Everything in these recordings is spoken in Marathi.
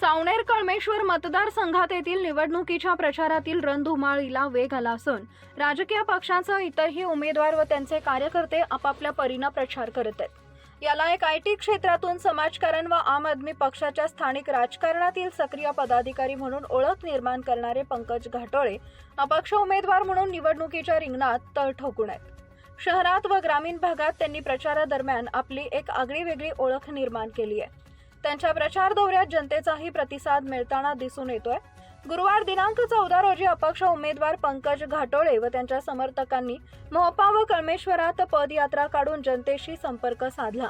सावनेर कळमेश्वर मतदारसंघात येथील निवडणुकीच्या प्रचारातील रणधुमाळीला वेग आला असून राजकीय पक्षांसह इतरही उमेदवार व त्यांचे कार्यकर्ते आपापल्या परीनं प्रचार करत आहेत. याला एक आय टी क्षेत्रातून समाजकारण व आम आदमी पक्षाच्या स्थानिक राजकारणातील सक्रिय पदाधिकारी म्हणून ओळख निर्माण करणारे पंकज घाटोळे अपक्ष उमेदवार म्हणून निवडणुकीच्या रिंगणात तळ ठोकून आहेत. शहरात व ग्रामीण भागात त्यांनी प्रचारादरम्यान आपली एक आगळीवेगळी ओळख निर्माण केली आहे. त्यांच्या प्रचार दौऱ्यात जनतेचाही प्रतिसाद मिळताना दिसून येतोय. गुरुवार दिनांक चौदा रोजी अपक्ष उमेदवार पंकज घाटोळे व त्यांच्या समर्थकांनी मोहपा व कळमेश्वरात पदयात्रा काढून जनतेशी संपर्क साधला.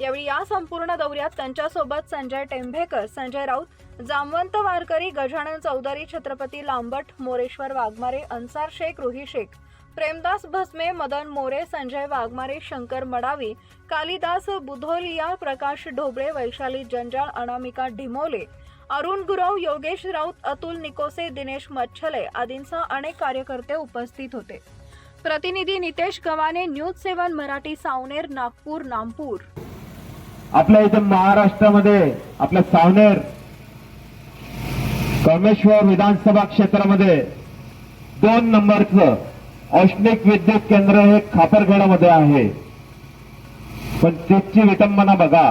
यावेळी या संपूर्ण दौऱ्यात त्यांच्यासोबत संजय टेंभेकर संजय राऊत जामवंत वारकरी गजानन चौधरी छत्रपती लांबट मोरेश्वर वाघमारे अन्सार शेख रुही शेख प्रेमदास भस्मे मदन मोरे संजय वाघमारे शंकर मडावी कालिदास बुधोलिया प्रकाश ढोबळे वैशाली जंजाळ अनामिका ढिमोले अरुण गुरव योगेश राऊत अतुल निकोसे दिनेश मच्छले आदींसह अनेक कार्यकर्ते उपस्थित होते. प्रतिनिधी नितेश गव्हाणे न्यूज सेवन मराठी सावनेर नागपूर नामपूर. आपल्या इथे महाराष्ट्रामध्ये आपल्या सावनेर कमेश्वर विधानसभा क्षेत्रामध्ये दोन नंबरचं औष्णिक विद्युत केंद्र हे खापरखेडामध्ये आहे. पण तिथची विटंबना बघा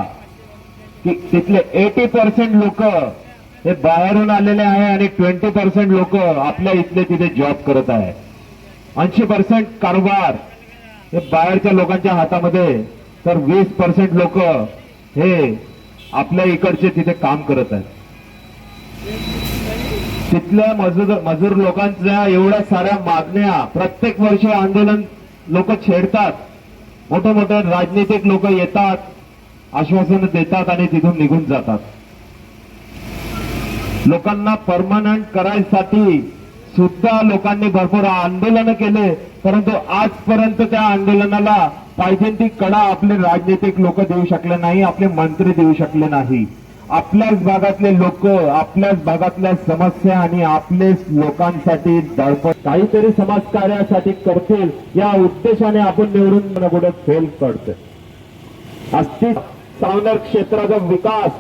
की तिथले एटी पर्सेंट लोक हे बाहेरून आलेले आहे आणि ट्वेंटी पर्सेंट लोक आपल्या इथले तिथे जॉब करत आहे. ऐंशी पर्सेंट कारभार हे बाहेरच्या लोकांच्या हातामध्ये तर वीस पर्सेंट लोक हे आपल्या इकडचे तिथे काम करत आहेत. तिथल्या मजूर मजूर लोकांच्या एवढ्या साऱ्या मागण्या प्रत्येक वर्षी आंदोलन लोक छेडतात. मोठे मोठे राजनीतिक लोक येतात आश्वासन देतात आणि तिथून निघून जातात. लोकांना परमनंट करायसाठी सुद्धा लोकांनी भरपूर आंदोलन केले परंतु आजपर्यंत त्या आंदोलनाला पाहिजे ती कडा आपले राजनीतिक लोक देऊ शकले नाही आपले मंत्री देऊ शकले नाही. आपल्याच भागातले लोक आपल्याच भागातल्या समस्या आणि आपलेच लोकांसाठी धडपड काहीतरी समाजकार्यासाठी करतील या उद्देशाने आपण निवडून कुठे फेल करतोय. अस्तित्व सावनर क्षेत्राचा विकास